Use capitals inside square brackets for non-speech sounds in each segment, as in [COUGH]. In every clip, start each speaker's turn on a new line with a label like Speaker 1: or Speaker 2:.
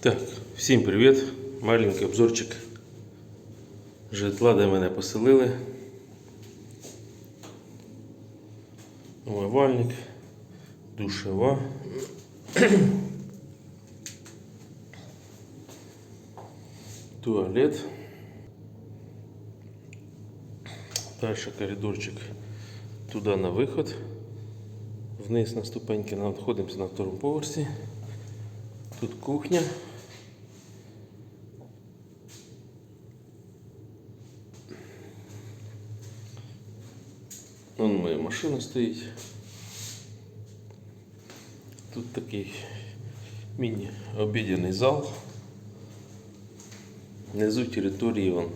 Speaker 1: Так, всім привіт. Маленький обзорчик житла, де мене поселили. Умивальник, душева. [CLEARS THROAT] Туалет. Дальше коридорчик туда на выход. Вниз на ступеньки находимся на втором поверсі. Тут кухня. Вон моя машина стоїть. Тут такий міні-обідяний зал. Внизу території вон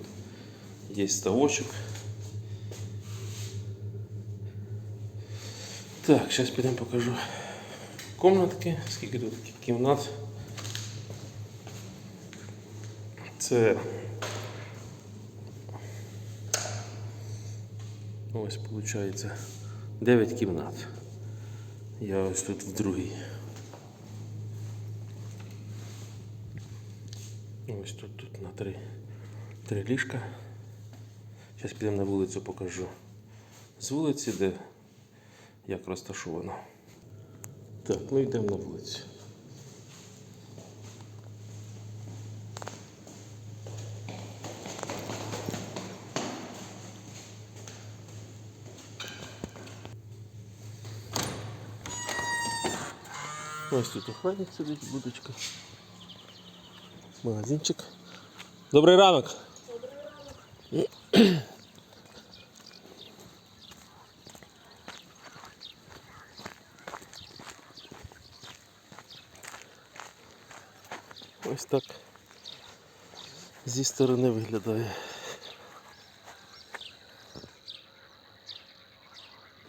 Speaker 1: є ставочок. Так, зараз підемо покажу комнатки, скільки тут кімнат. Це ось виходить 9 кімнат. Я ось тут в другій. Ось тут, тут на три, три ліжка. Зараз підемо на вулицю покажу. З вулиці, де як розташовано. Так, ну йдемо на вулицю. Ось тут охранник сидить, будочка. Магазинчик. Добрий ранок. Ось так зі сторони виглядає.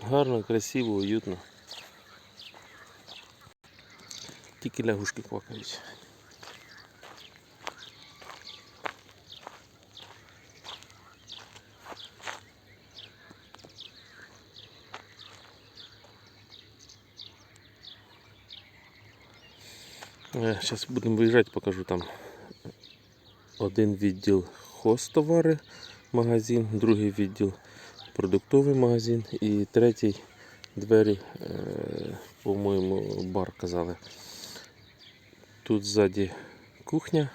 Speaker 1: Гарно, красиво, уютно. Тільки лягушки квакають. Зараз будемо виїжджати, покажу там один відділ хостовари магазин, другий відділ продуктовий магазин і третій двері, е, по-моєму, бар казали. Тут ззаді кухня,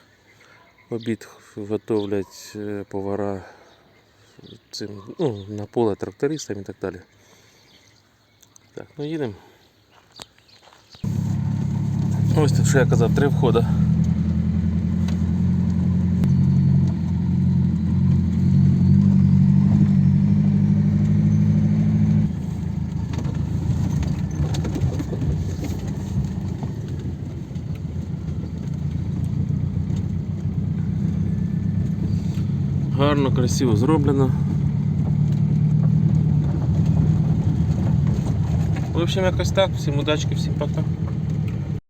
Speaker 1: обід готовлять е, повара цим, ну, на поле трактористам і так далі. Так, ну їдемо. Ось тут, що я казав, три входи. Гарно, красиво зроблено. В общем, якось так. Всім удачки, всім пока.